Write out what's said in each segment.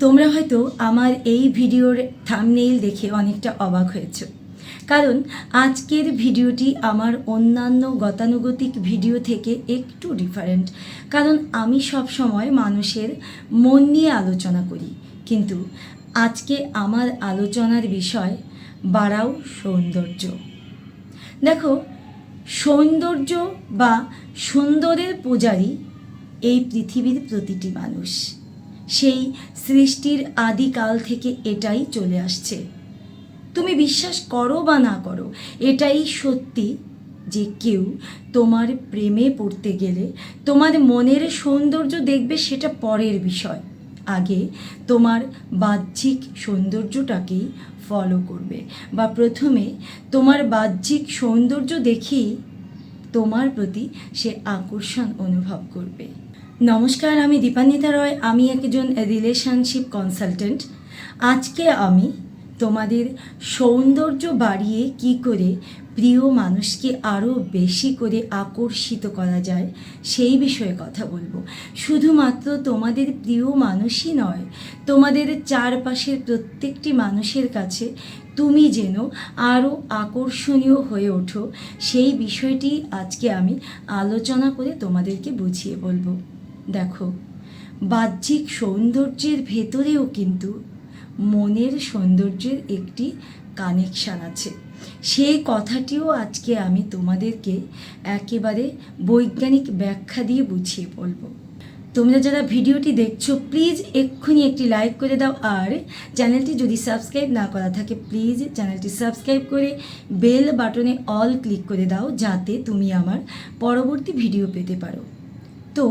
তোমরা হয়তো আমার এই ভিডিওর থামনেইল দেখে অনেকটা অবাক হয়েছ। কারণ আজকের ভিডিওটি আমার অন্যান্য গতানুগতিক ভিডিও থেকে একটু ডিফারেন্ট কারণ আমি সব সময় মানুষের মন নিয়ে আলোচনা করি। কিন্তু আজকে আমার আলোচনার বিষয় বাড়াও সৌন্দর্য। দেখো, সৌন্দর্য বা সুন্দরের পূজারী এই পৃথিবীর প্রতিটি মানুষ। সেই সৃষ্টির আদিকাল থেকে এটাই চলে আসছে। তুমি বিশ্বাস করো বা না করো, এটাই সত্যি যে কেউ তোমার প্রেমে পড়তে গেলে তোমার মনের সৌন্দর্য দেখবে সেটা পরের বিষয়। আগে তোমার বাহ্যিক সৌন্দর্যটাকেই ফলো করবে বা প্রথমে তোমার বাহ্যিক সৌন্দর্য দেখেই তোমার প্রতি সে আকর্ষণ অনুভব করবে। নমস্কার, আমি দীপান্বিতা রয়, আমি একজন রিলেশনশিপ কনসালটেন্ট আজকে আমি তোমাদের সৌন্দর্য বাড়িয়ে কি করে প্রিয় মানুষকে আরও বেশি করে আকর্ষিত করা যায়, সেই বিষয়ে কথা বলব। শুধুমাত্র তোমাদের প্রিয় মানুষই নয়, তোমাদের চারপাশের প্রত্যেকটি মানুষের কাছে তুমি যেন আরও আকর্ষণীয় হয়ে ওঠো, সেই বিষয়টি আজকে আমি আলোচনা করে তোমাদেরকে বুঝিয়ে বলব। দেখো, বাহ্যিক সৌন্দর্যের ভেতরেও কিন্তু মনের সৌন্দর্যের একটি কানেকশান আছে। সেই কথাটিও আজকে আমি তোমাদেরকে একেবারে বৈজ্ঞানিক ব্যাখ্যা দিয়ে বুঝিয়ে বলব। তোমরা যারা ভিডিওটি দেখছ প্লিজ এক্ষুনি একটি লাইক করে দাও আর চ্যানেলটি যদি সাবস্ক্রাইব না করা থাকে প্লিজ চ্যানেলটি সাবস্ক্রাইব করে বেল বাটনে অল ক্লিক করে দাও, যাতে তুমি আমার পরবর্তী ভিডিও পেতে পারো। তো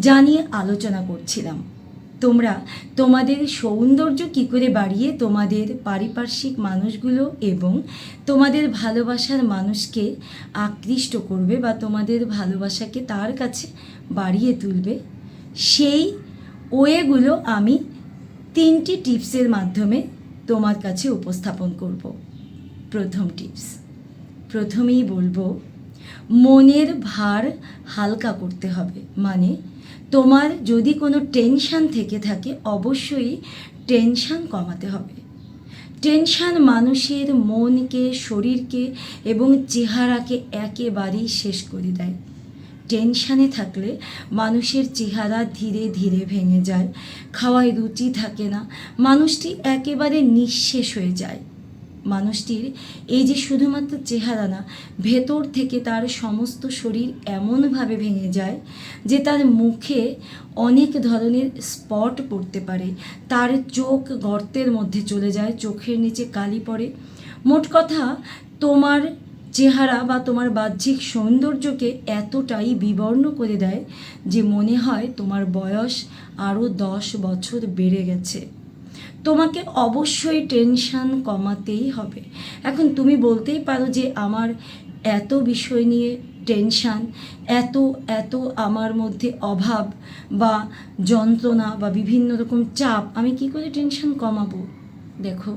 জানিয়ে আলোচনা করছিলাম। তোমরা তোমাদের সৌন্দর্য কী করে বাড়িয়ে তোমাদের পারিপার্শ্বিক মানুষগুলো এবং তোমাদের ভালোবাসার মানুষকে আকৃষ্ট করবে বা তোমাদের ভালোবাসাকে তার কাছে বাড়িয়ে তুলবে? সেই ওয়েগুলো আমি তিনটি টিপসের মাধ্যমে তোমার কাছে উপস্থাপন করব। প্রথম টিপস, প্রথমেই বলব মনের ভার হালকা করতে হবে। মানে তোমার যদি কোনো টেনশান থেকে থাকে, অবশ্যই টেনশান কমাতে হবে। টেনশান মানুষের মনকে, শরীরকে এবং চেহারাকে একেবারেই শেষ করে দেয়। টেনশানে থাকলে মানুষের চেহারা ধীরে ধীরে ভেঙে যায়, খাওয়ায় রুচি থাকে না, মানুষটি একেবারে নিঃশেষ হয়ে যায়। মানুষটির, এই যে শুধুমাত্র চেহারা না, ভেতর থেকে তার সমস্ত শরীর এমনভাবে ভেঙে যায় যে তার মুখে অনেক ধরনের স্পট পড়তে পারে। তার চোখ গর্তের মধ্যে চলে যায়, চোখের নিচে কালি পড়ে। মোট কথা, তোমার চেহারা বা তোমার বাহ্যিক সৌন্দর্যকে এতটাই বিবর্ণ করে দেয় যে মনে হয় তোমার বয়স আরও দশ বছর বেড়ে গেছে। তোমাকে অবশ্যই টেনশান কমাতেই হবে। এখন তুমি বলতেই পারো যে আমার এত বিষয় নিয়ে টেনশান এত এত আমার মধ্যে অভাব বা যন্ত্রণা বা বিভিন্ন রকম চাপ, আমি কি করে টেনশান কমাবো? দেখো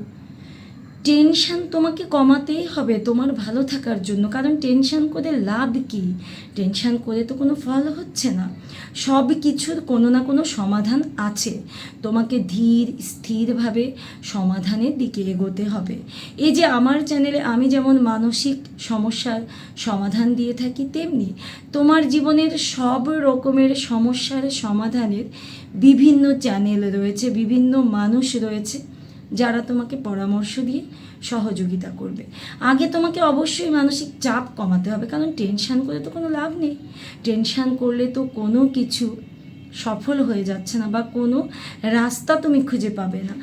টেনশান তোমাকে কমাতেই হবে তোমার ভালো থাকার জন্য, কারণ টেনশান করে লাভ কি? টেনশান করে তো কোনো ফল হচ্ছে না। সব কিছুর কোনো না কোনো সমাধান আছে। তোমাকে ধীর, স্থিরভাবে সমাধানের দিকে এগোতে হবে। এই যে আমার চ্যানেলে আমি যেমন মানসিক সমস্যার সমাধান দিয়ে থাকি, তেমনি তোমার জীবনের সব রকমের সমস্যার সমাধানের বিভিন্ন চ্যানেল রয়েছে, বিভিন্ন মানুষ রয়েছে। যারা তোমাকে পরামর্শ দিয়ে সহযোগিতা করবে। আগে তোমাকে অবশ্যই মানসিক চাপ কমাতে হবে, কারণ টেনশান করে তো কোনো লাভ নেই। টেনশান করলে তো কোনো কিছু সফল হয়ে যাচ্ছে না বা কোনো রাস্তা তুমি খুঁজে পাবে না।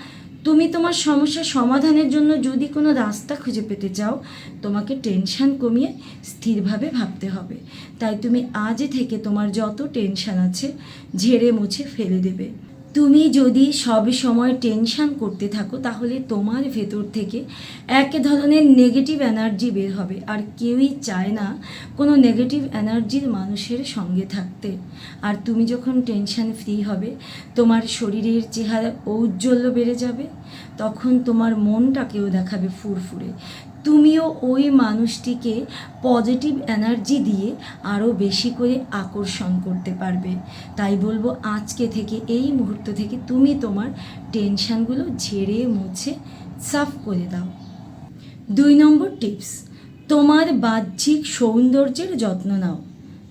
তুমি তোমার সমস্যা সমাধানের জন্য যদি কোনো রাস্তা খুঁজে পেতে চাও, তোমাকে টেনশান কমিয়ে স্থিরভাবে ভাবতে হবে। তাই তুমি আজ থেকে তোমার যত টেনশান আছে, ঝেড়ে মুছে ফেলে দেবে। তুমি যদি সব সময় টেনশান করতে থাকো, তাহলে তোমার ভেতর থেকে এক ধরনের নেগেটিভ এনার্জি বের হবে। আর কেউই চায় না কোনো নেগেটিভ এনার্জির মানুষের সঙ্গে থাকতে। আর তুমি যখন টেনশান ফ্রি হবে, তোমার শরীরের চেহারা ঔজ্জ্বল্য বেড়ে যাবে, তখন তোমার মনটাকেও দেখাবে ফুরফুরে। তুমিও ওই মানুষটিকে পজিটিভ এনার্জি দিয়ে আরও বেশি করে আকর্ষণ করতে পারবে। তাই বলব, আজকে থেকে, এই মুহূর্ত থেকে তুমি তোমার টেনশানগুলো ঝেড়ে মুছে সাফ করে দাও। দুই নম্বর টিপস তোমার বাহ্যিক সৌন্দর্যের যত্ন নাও।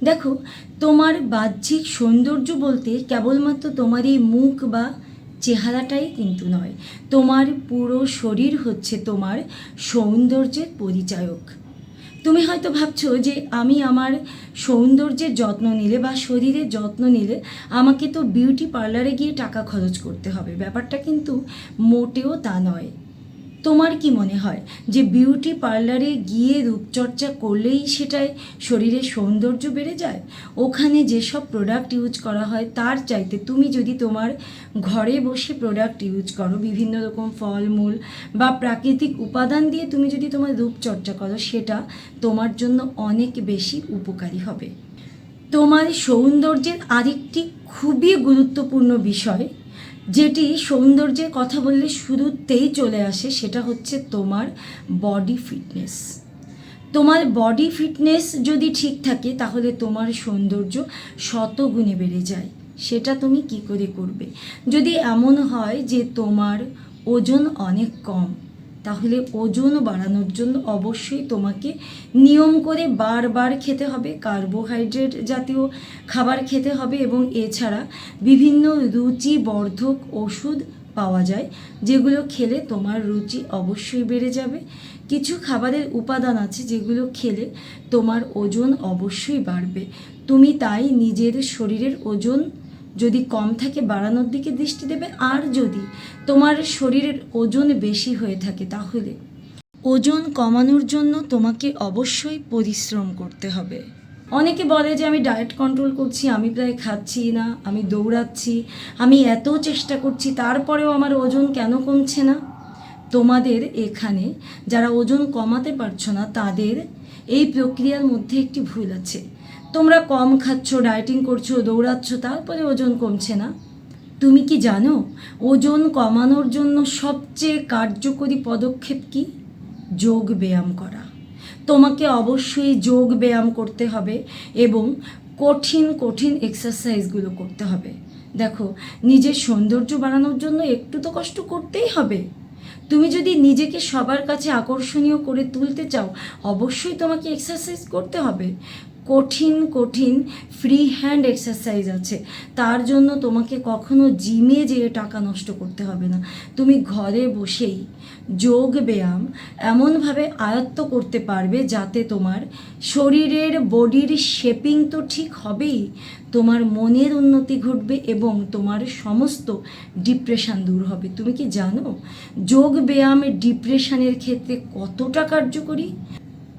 দেখো, তোমার বাহ্যিক সৌন্দর্য বলতে কেবলমাত্র তোমার এই মুখ বা চেহারাটাই কিন্তু নয়। তোমার পুরো শরীর হচ্ছে তোমার সৌন্দর্যের পরিচায়ক। তুমি হয়তো ভাবছ যে আমি আমার সৌন্দর্যের যত্ন নিলে বা শরীরের যত্ন নিলে আমাকে তো বিউটি পার্লারে গিয়ে টাকা খরচ করতে হবে। ব্যাপারটা কিন্তু মোটেও তা নয়। তোমার কি মনে হয় যে বিউটি পার্লারে গিয়ে রূপচর্চা করলেই সেটায় শরীরের সৌন্দর্য বেড়ে যায়? ওখানে যেসব প্রোডাক্ট ইউজ করা হয়, তার চাইতে তুমি যদি তোমার ঘরে বসে প্রোডাক্ট ইউজ করো, বিভিন্ন রকম ফলমূল বা প্রাকৃতিক উপাদান দিয়ে তুমি যদি তোমার রূপচর্চা করো, সেটা তোমার জন্য অনেক বেশি উপকারী হবে। তোমার সৌন্দর্যের আরেকটি খুবই গুরুত্বপূর্ণ বিষয় যেটি সৌন্দর্যের কথা বললে শুরুতেই চলে আসে, সেটা হচ্ছে তোমার বডি ফিটনেস তোমার বডি ফিটনেস যদি ঠিক থাকে, তাহলে তোমার সৌন্দর্য শতগুণে বেড়ে যায়। সেটা তুমি কি করে করবে? যদি এমন হয় যে তোমার ওজন অনেক কম তাহলে ওজন বাড়ানোর জন্য অবশ্যই তোমাকে নিয়ম করে বারবার খেতে হবে কার্বোহাইড্রেট জাতীয় খাবার খেতে হবে এবং এছাড়া বিভিন্ন রুচিবর্ধক ওষুধ পাওয়া যায়, যেগুলো খেলে তোমার রুচি অবশ্যই বেড়ে যাবে। কিছু খাবারের উপাদান আছে যেগুলো খেলে তোমার ওজন অবশ্যই বাড়বে। তুমি তাই নিজের শরীরের ওজন যদি কম থাকে বাড়ানোর দিকে দৃষ্টি দেবে, আর যদি তোমার শরীরের ওজন বেশি হয়ে থাকে তাহলে। ওজন কমানোর জন্য তোমাকে অবশ্যই পরিশ্রম করতে হবে। অনেকে বলে যে, আমি ডায়েট কন্ট্রোল করছি, আমি প্রায় খাচ্ছি না, আমি দৌড়াচ্ছি, আমি এত চেষ্টা করছি, তারপরেও আমার ওজন কেন কমছে না? তোমাদের এখানে যারা ওজন কমাতে পারছ না, তাদের এই প্রক্রিয়ার মধ্যে একটি ভুল আছে। তোমরা কম খাচ্ছ ডায়েটিং করছ, দৌড়াচ্ছ, তারপরে ওজন কমছে না। তুমি কি জানো, ওজন কমানোর জন্য সবচেয়ে কার্যকরী পদক্ষেপ কি? যোগ ব্যায়াম করা। তোমাকে অবশ্যই যোগ ব্যায়াম করতে হবে এবং কঠিন কঠিন এক্সারসাইজগুলো করতে হবে। দেখো, নিজের সৌন্দর্য বাড়ানোর জন্য একটু তো কষ্ট করতেই হবে। তুমি যদি নিজেকে সবার কাছে আকর্ষণীয় করে তুলতে চাও, অবশ্যই তোমাকে এক্সারসাইজ করতে হবে। কঠিন কঠিন ফ্রি হ্যান্ড এক্সারসাইজ আছে। তার জন্য তোমাকে কখনো জিমে যেয়ে টাকা নষ্ট করতে হবে না। তুমি ঘরে বসেই যোগ ব্যায়াম এমনভাবে আয়ত্ত করতে পারবে যাতে তোমার শরীরের বডির শেপিং তো ঠিক হবেই, তোমার মনের উন্নতি ঘটবে এবং তোমার সমস্ত ডিপ্রেশান দূর হবে। তুমি কি জানো? যোগ ব্যায়াম ডিপ্রেশনের ক্ষেত্রে কতটা কার্যকরী?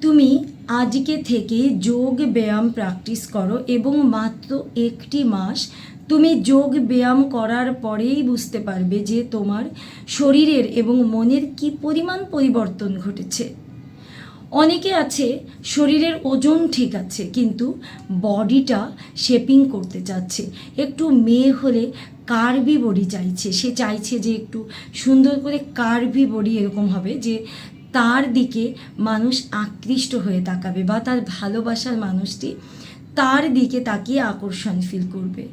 তুমি আজকে থেকে যোগ ব্যায়াম প্র্যাকটিস করো এবং মাত্র একটি মাস তুমি যোগ ব্যায়াম করার পরেই বুঝতে পারবে যে তোমার শরীরের এবং মনের কি পরিমাণ পরিবর্তন ঘটেছে। অনেকে আছে, শরীরের ওজন ঠিক আছে, কিন্তু বডিটা শেপিং করতে চাচ্ছে। একটু মেয়ে হলে কার্ভি বডি চাইছে। সে চাইছে যে একটু সুন্দর করে কার্ভি বডি এরকম হবে যে তার দিকে মানুষ আকৃষ্ট হয়ে তাকাবে বা তার ভালোবাসার মানুষটি তার দিকে তাকিয়ে আকর্ষণ ফিল করবে।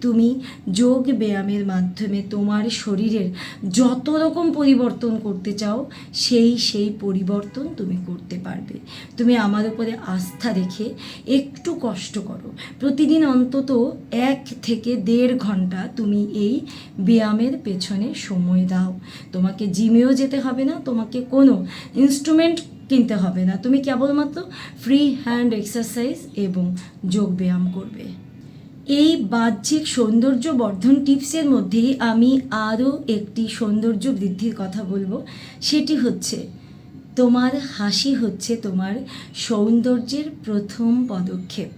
তুমি যোগ ব্যায়ামের মাধ্যমে তোমার শরীরের যত রকম পরিবর্তন করতে চাও, সেই সেই পরিবর্তন তুমি করতে পারবে। তুমি আমার উপরে আস্থা রেখে একটু কষ্ট করো। প্রতিদিন অন্তত এক থেকে দেড় ঘণ্টা তুমি এই ব্যায়ামের পেছনে সময় দাও। তোমাকে জিমেও যেতে হবে না, তোমাকে কোনো ইনস্ট্রুমেন্ট কিনতে হবে না। তুমি কেবলমাত্র ফ্রি হ্যান্ড এক্সারসাইজ এবং যোগ ব্যায়াম করবে। এই বাহ্যিক সৌন্দর্য বর্ধন টিপসের মধ্যেই আমি আরও একটি সৌন্দর্য বৃদ্ধির কথা বলব। সেটি হচ্ছে, তোমার হাসি হচ্ছে তোমার সৌন্দর্যের প্রথম পদক্ষেপ।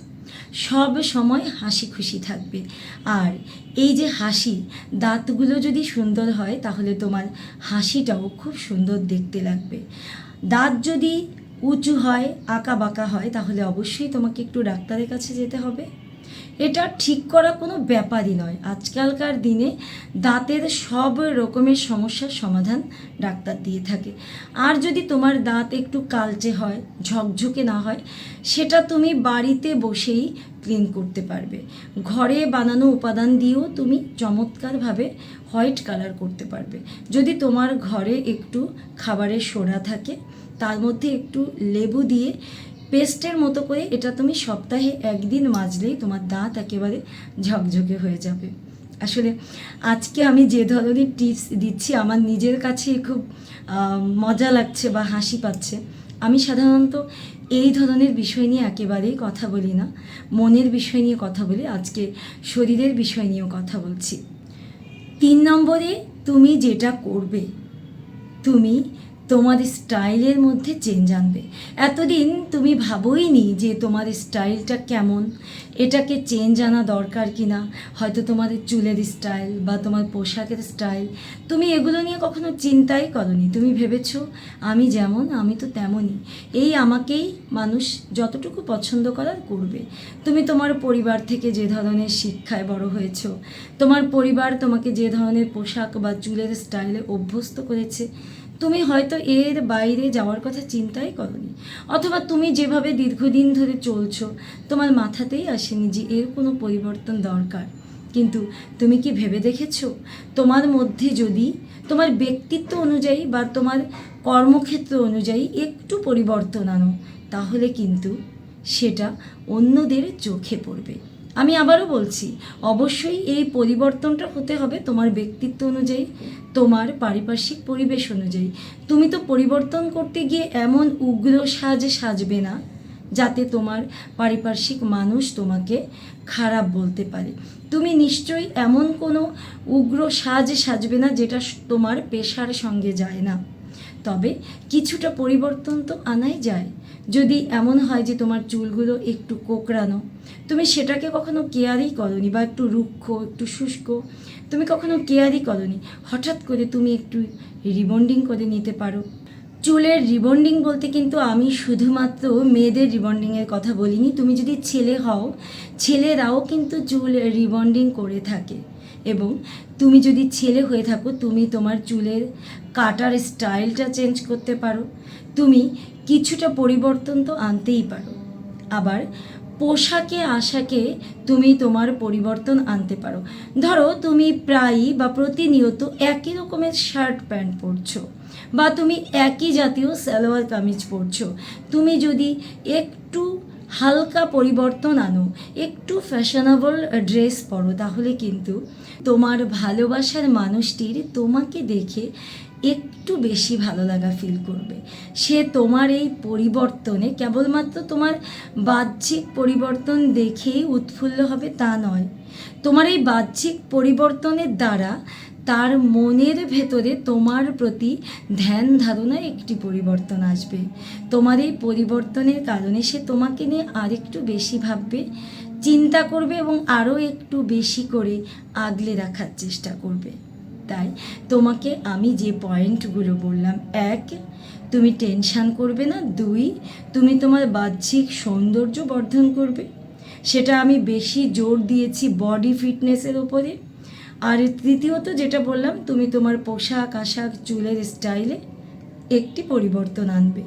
সব সময় হাসি খুশি থাকবে। আর এই যে হাসি, দাঁতগুলো যদি সুন্দর হয়, তাহলে তোমার হাসিটাও খুব সুন্দর দেখতে লাগবে। দাঁত যদি উঁচু হয় আঁকা বাঁকা হয়, তাহলে অবশ্যই তোমাকে একটু ডাক্তারের কাছে যেতে হবে। এটা ঠিক করা কোনো ব্যাপারই নয়। আজকালকার দিনে দাঁতের সব রকমের সমস্যার সমাধান ডাক্তার দিয়ে থাকে। আর যদি তোমার দাঁত একটু কালচে হয়, ঝকঝকে না হয়, সেটা তুমি বাড়িতে বসেই ক্লিন করতে পারবে। ঘরে বানানো উপাদান দিয়েও তুমি চমৎকারভাবে হোয়াইট কালার করতে পারবে। যদি তোমার ঘরে একটু খাবারের সোডা থাকে, তার মধ্যে একটু লেবু দিয়ে পেস্টের মতো করে এটা তুমি সপ্তাহে একদিন মাজলেই তোমার দাঁত একেবারে ঝকঝকে হয়ে যাবে। আসলে আজকে আমি যে ধরনের টিপস দিচ্ছি, আমার নিজের কাছে খুব মজা লাগছে বা হাসি পাচ্ছে। আমি সাধারণত এই ধরনের বিষয় নিয়ে একেবারেই কথা বলি না। মনের বিষয় নিয়ে কথা বলি, আজকে শরীরের বিষয় নিয়েও কথা বলছি। তিন নম্বরে তুমি যেটা করবে, তুমি তোমার স্টাইলের মধ্যে চেঞ্জ আনবে। এতদিন তুমি ভাবোই নি যে তোমার স্টাইলটা কেমন, এটাকে চেঞ্জ আনা দরকার কি না হয়তো তোমাদের চুলের স্টাইল বা তোমার পোশাকের স্টাইল তুমি এগুলো নিয়ে কখনো চিন্তাই করনি। তুমি ভেবেছো, আমি যেমন, আমি তো তেমনই। এই আমাকেই মানুষ যতটুকু পছন্দ করার করবে। তুমি তোমার পরিবার থেকে যে ধরনের শিক্ষায় বড় হয়েছো, তোমার পরিবার তোমাকে যে ধরনের পোশাক বা চুলের স্টাইলে অভ্যস্ত করেছে তুমি হয়তো এর বাইরে যাওয়ার কথা চিন্তাই করনি। অথবা তুমি যেভাবে দীর্ঘদিন ধরে চলছো, তোমার মাথাতেই আসেনি যে এর কোনো পরিবর্তন দরকার। কিন্তু তুমি কি ভেবে দেখেছ? তোমার মধ্যে যদি তোমার ব্যক্তিত্ব অনুযায়ী বা তোমার কর্মক্ষেত্র অনুযায়ী একটু পরিবর্তন আনো, তাহলে কিন্তু সেটা অন্যদের চোখে পড়বে। আমি আবারও বলছি, অবশ্যই এই পরিবর্তনটা হতে হবে তোমার ব্যক্তিত্ব অনুযায়ী, তোমার পারিপার্শ্বিক পরিবেশ অনুযায়ী। তুমি তো পরিবর্তন করতে গিয়ে এমন উগ্র সাজ সাজবে না, যাতে তোমার পারিপার্শ্বিক মানুষ তোমাকে খারাপ বলতে পারে। তুমি নিশ্চয়ই এমন কোনো উগ্র সাজ সাজবে না, যেটা তোমার পেশার সঙ্গে যায় না। তবে কিছুটা পরিবর্তন তো আনাই যায়। যদি এমন হয় যে তোমার চুলগুলো একটু কোকড়ানো, তুমি সেটাকে কখনো কেয়ারই করনি বা একটু রুক্ষ, একটু শুষ্ক, তুমি কখনো কেয়ারই করনি? হঠাৎ করে তুমি একটু রিবন্ডিং করে নিতে পারো। চুলের রিবন্ডিং বলতে কিন্তু আমি শুধুমাত্র মেয়েদের রিবন্ডিংয়ের কথা বলিনি। তুমি যদি ছেলে হও, ছেলেরাও কিন্তু চুল রিবন্ডিং করে থাকে। এবং তুমি যদি ছেলে হয়ে থাকো, তুমি তোমার চুলের কাটার স্টাইলটা চেঞ্জ করতে পারো। তুমি কিছুটা পরিবর্তন তো আনতেই পারো। আবার পোশাকে, আশাকে তুমি তোমার পরিবর্তন আনতে পারো। ধরো, তুমি প্রায়ই বা প্রতিনিয়ত একই রকমের শার্ট প্যান্ট পরছো বা তুমি একই জাতীয় সালোয়ার কামিজ পরছো। তুমি যদি একটু হালকা পরিবর্তন আনো। একটু ফ্যাশনেবল ড্রেস পরো তাহলে কিন্তু তোমার ভালোবাসার মানুষটির তোমাকে দেখে একটু বেশি ভালো লাগা ফিল করবে। সে তোমার এই পরিবর্তনে কেবলমাত্র তোমার বাহ্যিক পরিবর্তন দেখেই উৎফুল্ল হবে তা নয়। তোমার এই বাহ্যিক পরিবর্তনের দ্বারা তার মনের ভেতরে তোমার প্রতি ধ্যান ধারণায় একটি পরিবর্তন আসবে। তোমার এই পরিবর্তনের কারণে সে তোমাকে নিয়ে আরেকটু বেশি ভাববে, চিন্তা করবে এবং আরও একটু বেশি করে আগলে রাখার চেষ্টা করবে। তাই তোমাকে আমি যে পয়েন্টগুলো বললাম, এক, তুমি টেনশান করবে না। দুই, তুমি তোমার বাহ্যিক সৌন্দর্য বর্ধন করবে। সেটা আমি বেশি জোর দিয়েছি বডি ফিটনেসের ওপরে আর তৃতীয়ত যেটা বললাম, তুমি তোমার পোশাক আশাক, চুলের স্টাইলে একটি পরিবর্তন আনবে।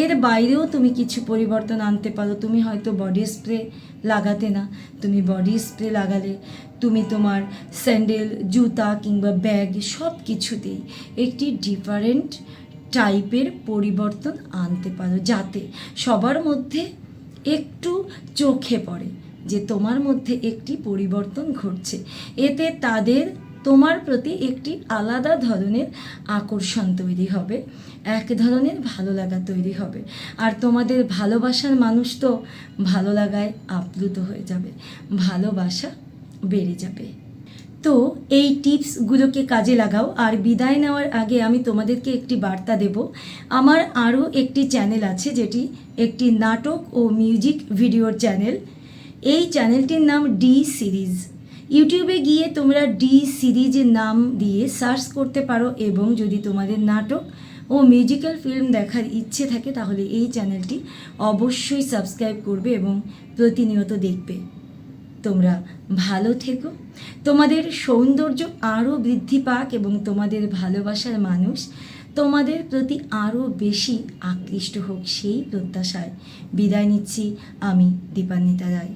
এর বাইরেও তুমি কিছু পরিবর্তন আনতে পারো। তুমি হয়তো বডি স্প্রে লাগাতে না। তুমি বডি স্প্রে লাগালে তুমি তোমার স্যান্ডেল জুতা কিংবা ব্যাগ সব কিছুতেই একটি ডিফারেন্ট টাইপের পরিবর্তন আনতে পারো, যাতে সবার মধ্যে একটু চোখে পড়ে। যে তোমার মধ্যে একটি পরিবর্তন ঘটছে। এতে তাদের, তোমার প্রতি একটি আলাদা ধরনের আকর্ষণ তৈরি হবে, এক ধরনের ভালো লাগা তৈরি হবে। আর তোমাদের ভালোবাসার মানুষ তো ভালো লাগায় আপ্লুত হয়ে যাবে, ভালোবাসা বেড়ে যাবে। তো এই টিপসগুলোকে কাজে লাগাও, আর বিদায় নেওয়ার আগে আমি তোমাদেরকে একটি বার্তা দেব। আমার আরও একটি চ্যানেল আছে, যেটি একটি নাটক ও মিউজিক ভিডিওর চ্যানেল। এই চ্যানেলটির নাম ডি সিরিজ। ইউটিউবে গিয়ে তোমরা ডি সিরিজের নাম দিয়ে সার্চ করতে পারো এবং যদি তোমাদের নাটক ও মিউজিক্যাল ফিল্ম দেখার ইচ্ছে থাকে, তাহলে এই চ্যানেলটি অবশ্যই সাবস্ক্রাইব করবে এবং প্রতিনিয়ত দেখবে। তোমরা ভালো থেকো। তোমাদের সৌন্দর্য আরও বৃদ্ধি পাক এবং তোমাদের ভালোবাসার মানুষ তোমাদের প্রতি আরও বেশি আকৃষ্ট হোক সেই প্রত্যাশায়। বিদায় নিচ্ছি আমি, দীপান্বিতা রায়।